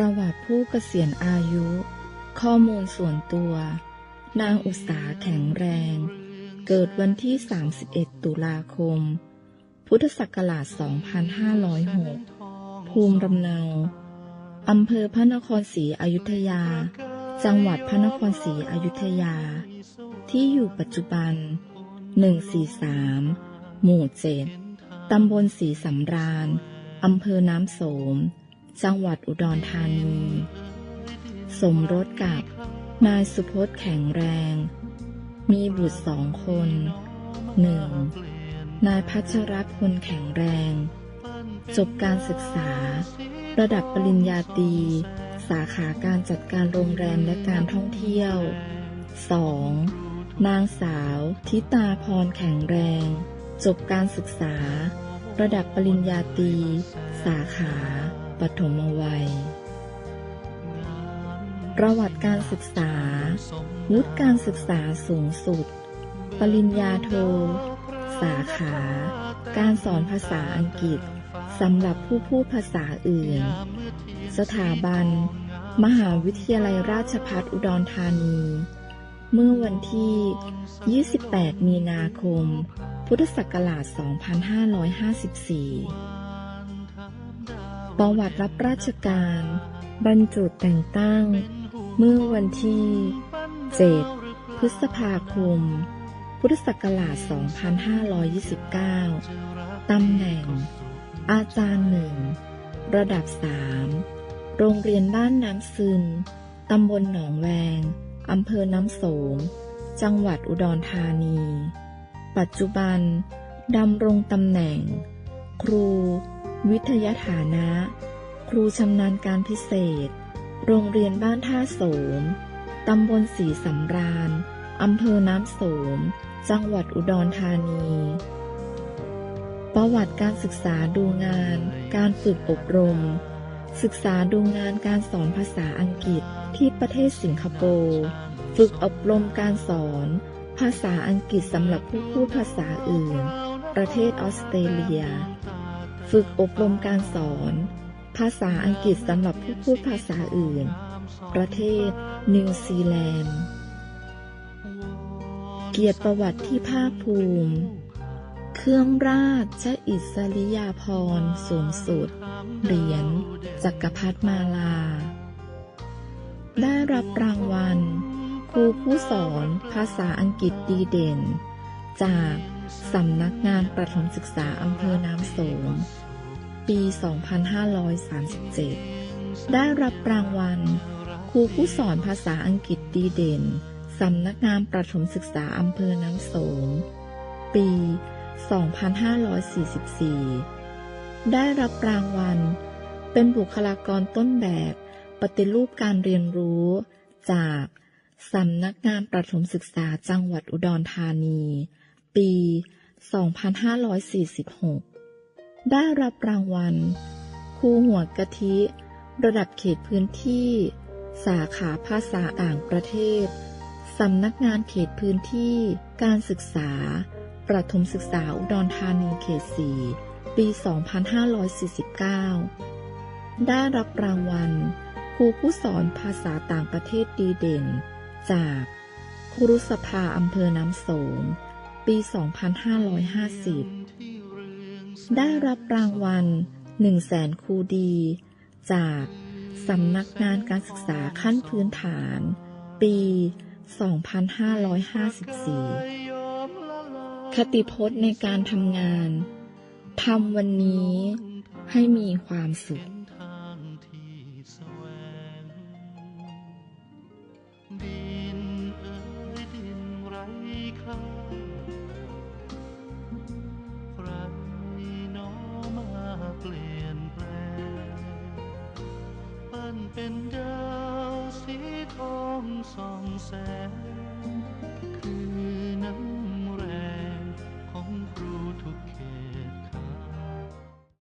ประวัติผู้เกษียณอายุ ข้อมูลส่วนตัว นางอุตสาแข็งแรง เกิดวันที่ 31 ตุลาคม พุทธศักราช 2506 ภูมิลำเนา อำเภอพระนครศรีอยุธยา จังหวัดพระนครศรีอยุธยา ที่อยู่ปัจจุบัน 143 หมู่7ตำบลศรีสำราญ อำเภอน้ำโสม จังหวัดอุดรธานี สมรสกับนายสุพจน์แข็งแรง มีบุตรสองคนหนึ่งนายพัชรพลแข็งแรง จบการศึกษา ระดับปริญญาตรีสาขาการจัดการโรงแรมและการท่องเที่ยว 2. นางสาว ทิตาพรแข็งแรง จบการศึกษา ระดับปริญญาตรีสาขา ปฐมวัย ประวัติการศึกษา วุฒิการศึกษาสูงสุด ปริญญาโท สาขา การสอนภาษาอังกฤษสำหรับผู้พูดภาษาอื่น สถาบัน มหาวิทยาลัยราชภัฏอุดรธานี เมื่อวันที่ 28 มีนาคม พุทธศักราช 2554 ประวัติรับราชการ บรรจุแต่งตั้ง เมื่อวันที่ 7 พฤษภาคม พุทธศักราช 2529 ตำแหน่ง อาจารย์หนึ่ง ระดับ 3 โรงเรียนบ้านน้ำซึม ตำบลหนองแวง อำเภอน้ำโสม จังหวัดอุดรธานี ปัจจุบันดำรงตำแหน่ง ครู วิทยฐานะ ครูชำนาญการพิเศษ โรงเรียนบ้านท่าโสม ตำบลศรีสำราญ อำเภอน้ำโสม จังหวัดอุดรธานี ประวัติการศึกษาดูงาน การฝึกอบรม ศึกษาดูงานการสอนภาษาอังกฤษที่ประเทศสิงคโปร์ฝึกอบรมการสอน ภาษาอังกฤษสำหรับผู้พูดภาษาอื่น ประเทศออสเตรเลีย ฝึกอบรมการสอน ภาษาอังกฤษสำหรับผู้พูดภาษาอื่น ประเทศ นิวซีแลนด์ เกียรติประวัติที่ภาคภูมิ เครื่องราชอิสริยาภรณ์สูงสุด เหรียญจักรพรรดิมาลา ได้รับรางวัล ครูผู้สอนภาษาอังกฤษดีเด่น จากสำนักงานประถมศึกษาอำเภอน้ำโสม ปี 2537 ได้รับรางวัล ครูผู้สอนภาษาอังกฤษดีเด่นสำนักงานประถมศึกษาอำเภอน้ำโสม ปี 2544 ได้รับรางวัล เป็นบุคลากรต้นแบบปฏิรูปการเรียนรู้ จากสำนักงานประถมศึกษาจังหวัดอุดรธานี ปี 2546 ได้รับรางวัล ครูหัวกะทิ ระดับเขตพื้นที่ สาขาภาษาต่างประเทศ สำนักงานเขตพื้นที่ การศึกษา ประถมศึกษาอุดรธานีเขต 4 ปี 2549 ได้รับรางวัล ครูผู้สอนภาษาต่างประเทศดีเด่น จากครูสภาอำเภอน้ำโสม ปี 2550 ได้รับรางวัล 1 แสนครูดี จากสำนักงานการศึกษาขั้นพื้นฐาน ปี 2554 คติพจน์ในการทำงาน ทำวันนี้ให้มีความสุข 心心聲。